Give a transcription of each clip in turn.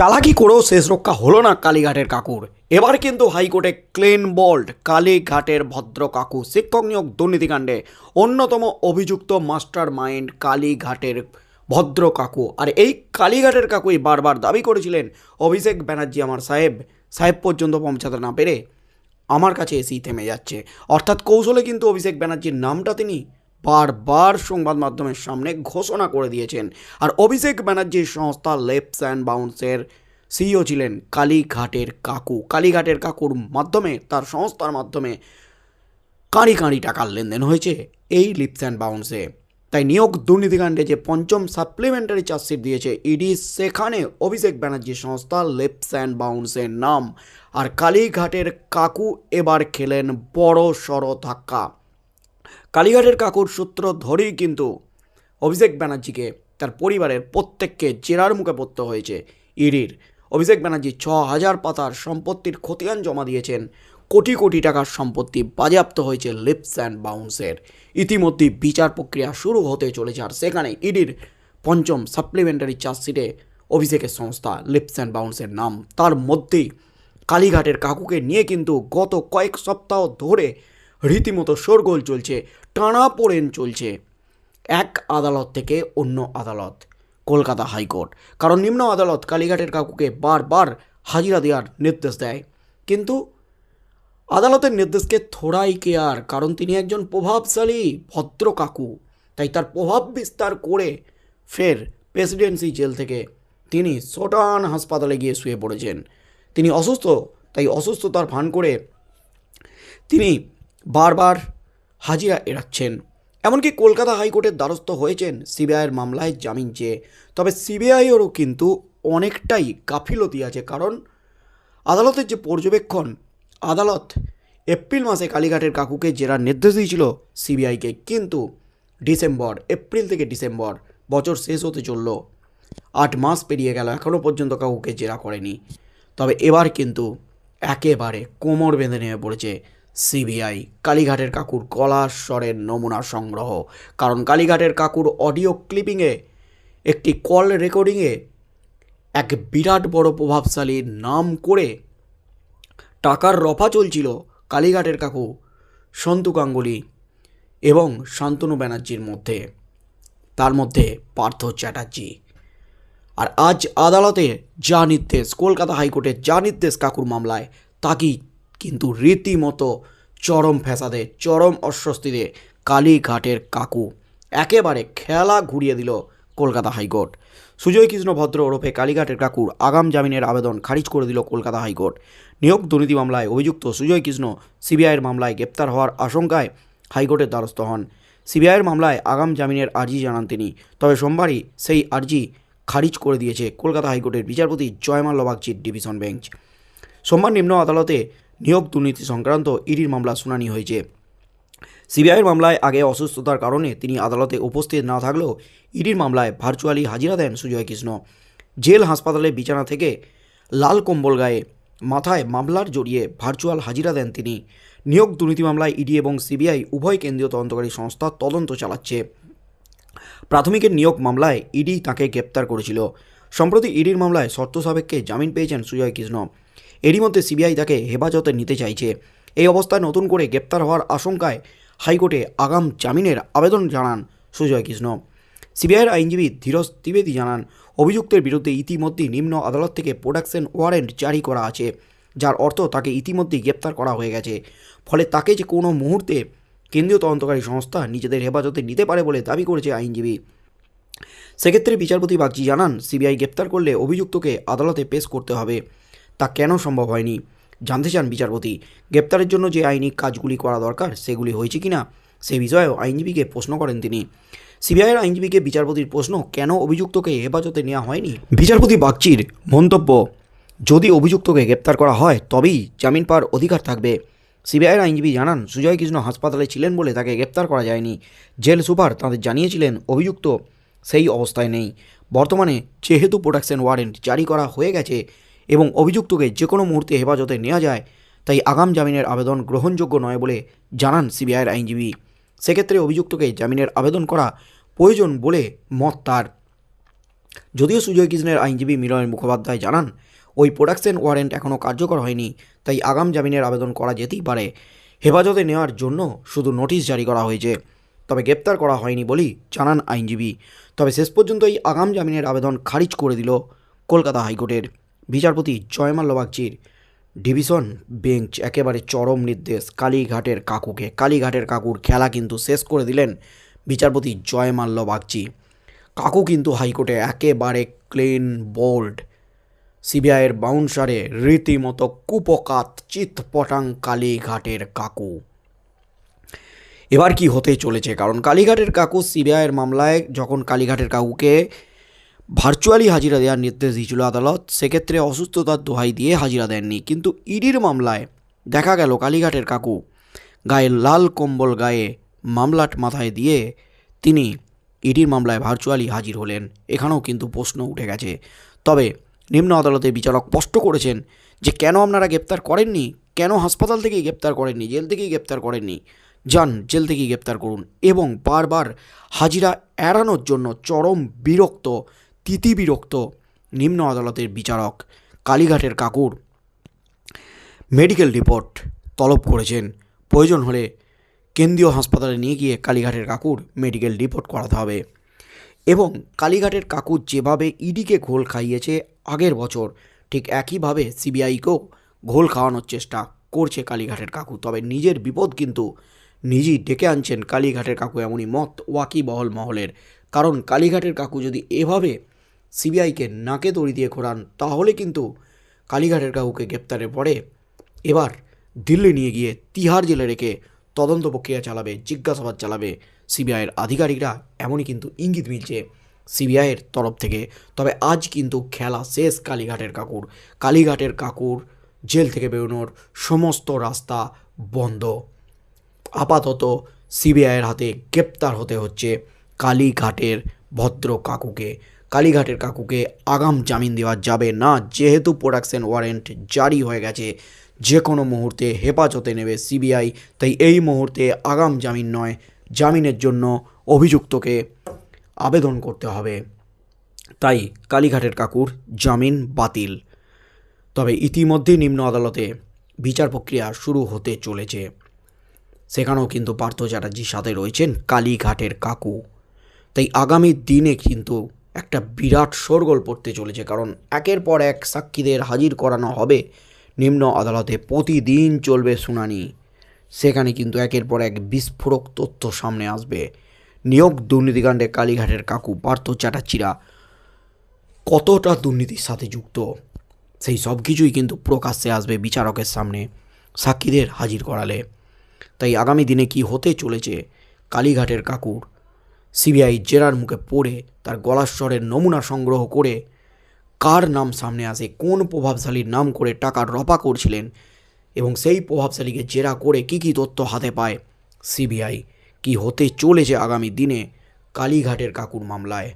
চালাকি করেও শেষ রক্ষা হলো না কালীঘাটের কাকুর। এবার কিন্তু হাইকোর্টে ক্লেন বোল্ড, কালীঘাটের ভদ্র কাকু, শিক্ষক নিয়োগ দুর্নীতিকাণ্ডে অন্যতম অভিযুক্ত মাস্টার মাইন্ড কালীঘাটের ভদ্র কাকু। আর এই কালীঘাটের কাকুই বারবার দাবি করেছিলেন অভিষেক ব্যানার্জি আমার সাহেব। সাহেব পর্যন্ত পৌঁছাতে না পেরে আমার কাছে এসেই থেমে যাচ্ছে। অর্থাৎ কৌশলে কিন্তু অভিষেক ব্যানার্জির নামটা তিনি বারবার সংবাদ মাধ্যমের সামনে ঘোষণা করে দিয়েছেন। আর অভিষেক ব্যানার্জির সংস্থা লেপস অ্যান্ড বাউন্সের সিইও ছিলেন কালীঘাটের কাকু। কালীঘাটের কাকুর মাধ্যমে, তার সংস্থার মাধ্যমে কাঁড়ি কাঁড়ি টাকার লেনদেন হয়েছে এই লিপস অ্যান্ড বাউন্সে। তাই নিয়োগ দুর্নীতিকাণ্ডে যে পঞ্চম সাপ্লিমেন্টারি চার্জশিট দিয়েছে ইডি, সেখানে অভিষেক ব্যানার্জির সংস্থা লিপস অ্যান্ড বাউন্সের নাম। আর কালীঘাটের কাকু এবার খেলেন বড় সড় ধাক্কা। কালীঘাটের কাকুর সূত্র ধরেই কিন্তু অভিষেক ব্যানার্জিকে তার পরিবারের প্রত্যেককে জেরার মুখে পড়তে হয়েছে ইডির। অভিষেক ব্যানার্জি ছ হাজার পাতার সম্পত্তির খতিয়ান জমা দিয়েছেন। কোটি কোটি টাকার সম্পত্তি বাজেয়াপ্ত হয়েছে লিপস অ্যান্ড বাউন্সের। ইতিমধ্যে বিচার প্রক্রিয়া শুরু হতে চলেছে আর সেখানে ইডির পঞ্চম সাপ্লিমেন্টারি চার্জশিটে অভিষেকের সংস্থা লিপস অ্যান্ড বাউন্সের নাম। তার মধ্যেই কালীঘাটের কাকুকে নিয়ে কিন্তু গত কয়েক সপ্তাহ ধরে রীতিমতো শোরগোল চলছে, টানা পোড়েন চলছে। এক আদালত থেকে অন্য আদালত, কলকাতা হাইকোর্ট। কারণ নিম্ন আদালত কালীঘাটের কাকুকে বারবার হাজিরা দেওয়ার নির্দেশ দেয়। কিন্তু আদালতের নির্দেশকে থোড়াই কেয়ার কারণ তিনি একজন প্রভাবশালী, ভদ্র কাকু। তাই তার প্রভাব বিস্তার করে ফের প্রেসিডেন্সি জেল থেকে তিনি সোটান হাসপাতালে গিয়ে শুয়ে পড়েছেন। তিনি অসুস্থ, তাই অসুস্থতার ভান করে তিনি বারবার হাজিরা এড়াচ্ছেন। এমনকি কলকাতা হাইকোর্টের দ্বারস্থ হয়েছেন সিবিআইয়ের মামলায় জামিন চেয়ে। তবে সিবিআইয়েরও কিন্তু অনেকটাই গাফিলতি আছে কারণ আদালতের যে পর্যবেক্ষণ, আদালত এপ্রিল মাসে কালীঘাটের কাকুকে জেরার নির্দেশ দিয়েছিল সিবিআইকে। কিন্তু ডিসেম্বর, এপ্রিল থেকে ডিসেম্বর, বছর শেষ হতে চলল। আট মাস পেরিয়ে গেল, এখনও পর্যন্ত কাকুকে জেরা করেনি। তবে এবার কিন্তু একেবারে কোমর বেঁধে নেমে পড়েছে সিবিআই। কালীঘাটের কাকুর গলার স্বরের নমুনা সংগ্রহ। কারণ কালীঘাটের কাকুর অডিও ক্লিপিংয়ে, একটি কল রেকর্ডিংয়ে এক বিরাট বড় প্রভাবশালীর নাম করে টাকার রফা চলছিল কালীঘাটের কাকু সন্তু গাঙ্গুলি এবং শান্তনু ব্যানার্জির মধ্যে। তার মধ্যে পার্থ চ্যাটার্জি। আর আজ আদালতে যা নির্দেশ, কলকাতা হাইকোর্টের যা নির্দেশ কাকুর মামলায় তাকেই কিন্তু রীতিমতো চরম ফ্যাসাদে, চরম অস্বস্তিতে কালীঘাটের কাকু। একেবারে খেলা ঘুরিয়ে দিল কলকাতা হাইকোর্ট। সুজয় কৃষ্ণ ভদ্র ওরফে কালীঘাটের কাকুর আগাম জামিনের আবেদন খারিজ করে দিল কলকাতা হাইকোর্ট। নিয়োগ দুর্নীতি মামলায় অভিযুক্ত সুজয় কৃষ্ণ সিবিআইয়ের মামলায় গ্রেপ্তার হওয়ার আশঙ্কায় হাইকোর্টের দ্বারস্থ হন। সিবিআইয়ের মামলায় আগাম জামিনের আর্জি জানান তিনি। তবে সোমবারই সেই আর্জি খারিজ করে দিয়েছে কলকাতা হাইকোর্টের বিচারপতি জয়মাল্য বাগচির ডিভিশন বেঞ্চ। সোমবার নিম্ন আদালতে নিয়োগ দুর্নীতি সংক্রান্ত ইডির মামলা শুনানি হয়েছে। সিবিআইয়ের মামলায় আগে অসুস্থতার কারণে তিনি আদালতে উপস্থিত না থাকলেও ইডির মামলায় ভার্চুয়ালি হাজিরা দেন সুজয় কৃষ্ণ। জেল হাসপাতালে বিছানা থেকে লাল কম্বল গায়ে মাথায় মামলার জড়িয়ে ভার্চুয়াল হাজিরা দেন তিনি। নিয়োগ দুর্নীতি মামলায় ইডি এবং সিবিআই উভয় কেন্দ্রীয় তদন্তকারী সংস্থা তদন্ত চালাচ্ছে। প্রাথমিকের নিয়োগ মামলায় ইডি তাকে গ্রেপ্তার করেছিল। সম্প্রতি ইডির মামলায় শর্ত সাপেক্ষে জামিন পেয়েছেন সুজয় কৃষ্ণ। এরই মধ্যে সিবিআই তাকে হেফাজতে নিতে চাইছে। এই অবস্থায় নতুন করে গ্রেপ্তার হওয়ার আশঙ্কায় হাইকোর্টে আগাম জামিনের আবেদন জানান সুজয় কৃষ্ণ। সিবিআইয়ের আইনজীবী ধীরজ দ্বিবেদী জানান, অভিযুক্তের বিরুদ্ধে ইতিমধ্যেই নিম্ন আদালত থেকে প্রোডাকশন ওয়ারেন্ট জারি করা আছে, যার অর্থ তাকে ইতিমধ্যেই গ্রেপ্তার করা হয়ে গেছে। ফলে তাকে যে কোনো মুহূর্তে কেন্দ্রীয় তদন্তকারী সংস্থা নিজেদের হেফাজতে নিতে পারে বলে দাবি করেছে আইনজীবী। সেক্ষেত্রে বিচারপতি বাগচি জানান, সিবিআই গ্রেপ্তার করলে অভিযুক্তকে আদালতে পেশ করতে হবে। তা কেন সম্ভব হয়নি? জানতে চান বিচারপতি। গ্রেপ্তারের জন্য যে আইনি কাজগুলি করা দরকার, সেগুলি হয়েছে কিনা, সে বিষয়েও আইনজীবীকে প্রশ্ন করেন তিনি। সিবিআইয়ের আইনজীবীকে বিচারপতির প্রশ্ন কেন অভিযুক্তকে হেফাজতে নেওয়া হয়নি? বিচারপতি বাগচির, মন্তব্য, যদি অভিযুক্তকে গ্রেপ্তার করা হয়, তবেই জামিন পাওয়ার অধিকার থাকবে। সিবিআইয়ের আইনজীবী জানান, সুজয় কৃষ্ণ হাসপাতালে ছিলেন বলে তাকে গ্রেপ্তার করা যায়নি। জেল সুপার তাদের জানিয়েছিলেন, অভিযুক্ত সেই অবস্থায় নেই। বর্তমানে যেহেতু প্রোডাকশন ওয়ারেন্ট জারি করা হয়ে গেছে এবং অভিযুক্তকে যে কোনো মুহূর্তে হেফাজতে নেওয়া যায়, তাই আগাম জামিনের আবেদন গ্রহণযোগ্য নয় বলে জানান সিবিআইয়ের আইনজীবী। সেক্ষেত্রে অভিযুক্তকে জামিনের আবেদন করা প্রয়োজন বলে মত তার। যদিও সুজয় কৃষ্ণের আইনজীবী মিলনের মুখোপাধ্যায় জানান, ওই প্রোডাকশন ওয়ারেন্ট এখনও কার্যকর হয়নি, তাই আগাম জামিনের আবেদন করা যেতেই পারে। হেফাজতে নেওয়ার জন্য শুধু নোটিশ জারি করা হয়েছে, তবে গ্রেপ্তার করা হয়নি বলেই জানান আইনজীবী। তবে শেষ পর্যন্ত এই আগাম জামিনের আবেদন খারিজ করে দিল কলকাতা হাইকোর্টের। বিচারপতি জয়মাল্য বাগচির ডিভিশন বেঞ্চ একেবারে চরম নির্দেশ। কালীঘাটের কাকুকে, কালীঘাটের কাকুর খেলা কিন্তু শেষ করে দিলেন বিচারপতি জয়মাল্য বাগচি কাকু কিন্তু হাইকোর্টে একেবারে ক্লিন বোল্ড। সিবিআইয়ের বাউন্সারে রীতিমতো কুপকাত, চিৎপটাং কালীঘাটের কাকু। এবার কি হতে চলেছে? কারণ কালীঘাটের কাকু সিবিআইয়ের মামলায় যখন কালীঘাটের কাকুকে ভার্চুয়ালি হাজিরা দেওয়ার নির্দেশ দিয়েছিল আদালত। সেক্ষেত্রে অসুস্থতার দোহাই দিয়ে হাজিরা দেননি। কিন্তু ইডির মামলায় দেখা গেল কালীঘাটের কাকু গায়ে লাল কম্বল গায়ে মামলাট মাথায় দিয়ে তিনি ইডির মামলায় ভার্চুয়ালি হাজির হলেন। এখানেও কিন্তু প্রশ্ন উঠে গেছে। তবে নিম্ন আদালতের বিচারক স্পষ্ট করেছেন যে কেন আপনারা গ্রেপ্তার করেননি? কেন হাসপাতাল থেকেই গ্রেপ্তার করেননি? জেল থেকেই গ্রেপ্তার করেননি? যান, জেল থেকেই গ্রেপ্তার করুন। এবং বারবার হাজিরা এড়ানোর জন্য চরম বিরক্ত তিতি বিরক্ত নিম্ন আদালতের বিচারক কালীঘাটের কাকুর। মেডিকেল রিপোর্ট তলব করেছেন। প্রয়োজন হলে কেন্দ্রীয় হাসপাতালে নিয়ে গিয়ে কালীঘাটের কাকুর মেডিকেল রিপোর্ট করাতে হবে। এবং কালীঘাটের কাকু যেভাবে ইডিকে ঘোল খাইয়েছে আগের বছর, ঠিক একইভাবে সিবিআইকেও ঘোল খাওয়ানোর চেষ্টা করছে কালীঘাটের কাকু। তবে নিজের বিপদ কিন্তু নিজেই ডেকে আনছেন কালীঘাটের কাকু এমনই মত ওয়াকিবহল মহলের। কারণ কালীঘাটের কাকু যদি এভাবে সিবিআইকে নাকে দড়ি দিয়ে ঘোরান, তাহলে কিন্তু কালীঘাটের কাকুকে গ্রেপ্তারের পরে এবার দিল্লি নিয়ে গিয়ে তিহার জেলে রেখে তদন্ত প্রক্রিয়া চালাবে, জিজ্ঞাসাবাদ চালাবে সিবিআইয়ের আধিকারিকরা। এমনই কিন্তু ইঙ্গিত মিলছে সিবিআইয়ের তরফ থেকে। তবে আজ কিন্তু খেলা শেষ কালীঘাটের কাকুর। কালীঘাটের কাকুর জেল থেকে বেরোনোর সমস্ত রাস্তা বন্ধ। আপাতত সিবিআইয়ের হাতে গ্রেপ্তার হতে হচ্ছে কালীঘাটের ভদ্র কাকুকে। কালীঘাটের কাকুকে আগাম জামিন দেওয়া যাবে না, যেহেতু প্রোডাকশন ওয়ারেন্ট জারি হয়ে গেছে। যে কোনো মুহূর্তে হেফাজতে নেবে সিবিআই তাই এই মুহূর্তে আগাম জামিন নয়, জামিনের জন্য অভিযুক্তকে আবেদন করতে হবে। তাই কালীঘাটের কাকুর জামিন বাতিল। তবে ইতিমধ্যেই নিম্ন আদালতে বিচার প্রক্রিয়া শুরু হতে চলেছে। সেখানেও কিন্তু পার্থ চ্যাটার্জির সাথে রয়েছেন কালীঘাটের কাকু। তাই আগামী দিনে কিন্তু একটা বিরাট শোরগোল পড়তে চলেছে, কারণ একের পর এক সাক্ষীদের হাজির করানো হবে। নিম্ন আদালতে প্রতিদিন চলবে শুনানি। সেখানে কিন্তু একের পর এক বিস্ফোরক তথ্য সামনে আসবে। নিয়োগ দুর্নীতিকাণ্ডে কালীঘাটের কাকু পার্থ চ্যাটার্জিরা কতটা দুর্নীতির সাথে যুক্ত? সেই সব কিছুই কিন্তু প্রকাশ্যে আসবে বিচারকের সামনে সাক্ষীদের হাজির করালে। তাই আগামী দিনে কি হতে চলেছে কালীঘাটের কাকুর? সিবিআই জেরার মুখে পড়ে তার গলার স্বরের নমুনা সংগ্রহ করে কার নাম সামনে আসে, কোন প্রভাবশালীর নাম করে টাকা রপা করছিলেন এবং সেই প্রভাবশালীকে জেরা করে কি কি তথ্য হাতে পায়, সিবিআই কি হতে চলেছে আগামী দিনে কালীঘাটের কাকুর মামলায়।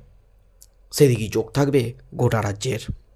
সেদিকেই চোখ থাকবে গোটা রাজ্যের।